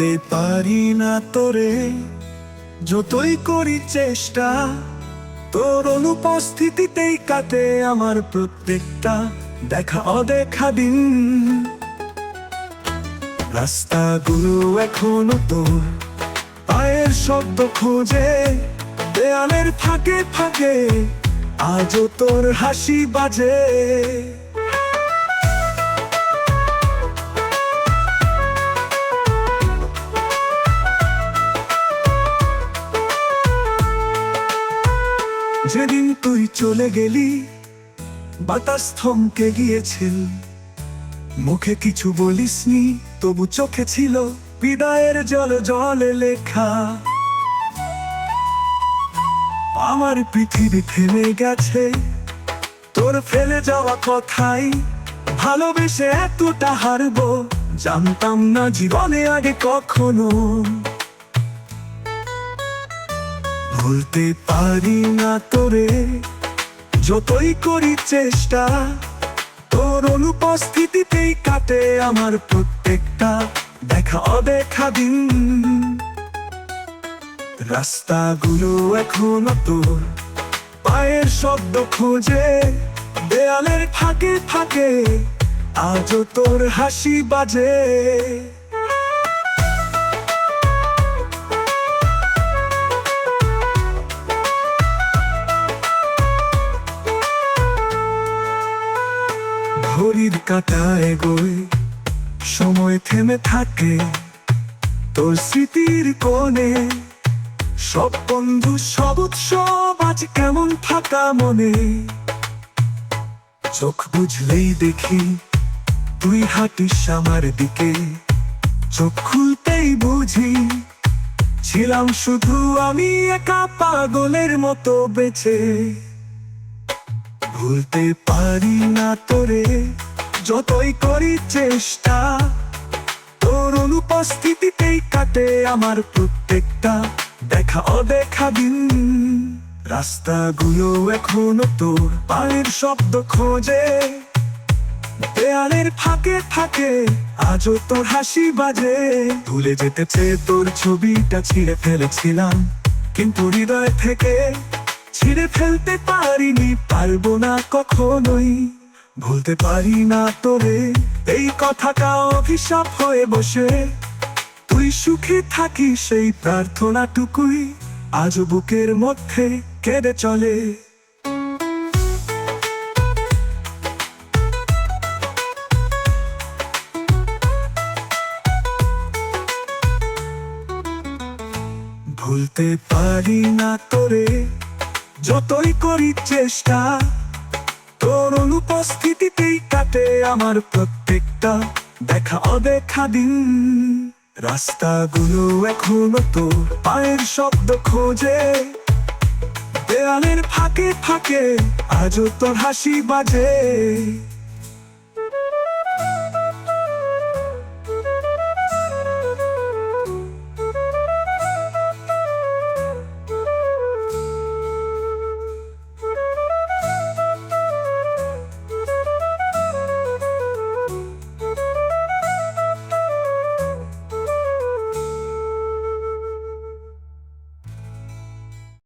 পারি না তোরে। যতই করি চেষ্টা, তোর অনুপস্থিতিতেই কাটে আমার প্রত্যেকটা দেখা অদেখা দিন। রাস্তাগুলো এখনও তোর, পায়ের শব্দ খোঁজে, দেয়ালের ফাঁকে ফাঁকে, আজও তোর হাসি বাজে। যেদিন তুই চলে গেলি, বাতাস থমকে গিয়েছিল। মুখে কিছু বলিসনি, তবু চোখে ছিল বিদায়ের জল জলে লেখা। আমার পৃথিবী থেমে গেছে, তোর ফেলে যাওয়া কথাই ভালোবেসে এতটা হারবো। জানতাম না জীবনে আগে কখনো। ভুলতে পারি না তোরে। যতই করি চেষ্টা, তোর অনুপস্থিতিতেই কাটে আমার প্রত্যেকটা দেখা অদেখা দিন। রাস্তাগুলো এখনও তোর, পায়ের শব্দ খোঁজে, দেয়ালের ফাঁকে ফাঁকে, আজও তোর হাসি বাজে। কাটায় গই। সময় থেমে থাকে তোর স্মৃতির কোণে। সব বন্ধু, সব উৎসব আজ কেমন ফাঁকা মনে। চোখ বুঝলেই দেখি তুই হাঁটিস আমার দিকে। চোখ খুলতেই বুঝি ছিলাম শুধু আমি একা পাগলের মতো বেঁচে। ভুলতে পারি না তোরে। যতই করি চেষ্টা, তোর অনুপস্থিতিতেই কাটে আমার প্রত্যেকটা দেখা অদেখা দিন। রাস্তাগুলো এখনও তোর পায়ের শব্দ খোঁজে, দেয়ালের ফাঁকে থাকে আজও তোর হাসি বাজে। ভুলে যেতে চেয়ে তোর ছবিটা ছিঁড়ে ফেলেছিলাম, কিন্তু হৃদয় থেকে ছিঁড়ে ফেলতে পারিনি, পারব না কখনোই। ভুলতে পারি না তোরে। এই কথাটা অভিশাপ হয়ে বসে। তুই সুখে থাকিস সেই প্রার্থনাটুকুই। আজ বুকের মধ্যে কেঁদে চলে। ভুলতে পারি না তোরে। যতই করি চেষ্টা অনুপস্থিতিতেই কাটে আমার প্রত্যেকটা দেখা অদেখা দিন। রাস্তাগুলো এখনও তো পায়ের শব্দ খোঁজে। দেয়ালের ফাঁকে ফাঁকে আজও তোর হাসি বাজে।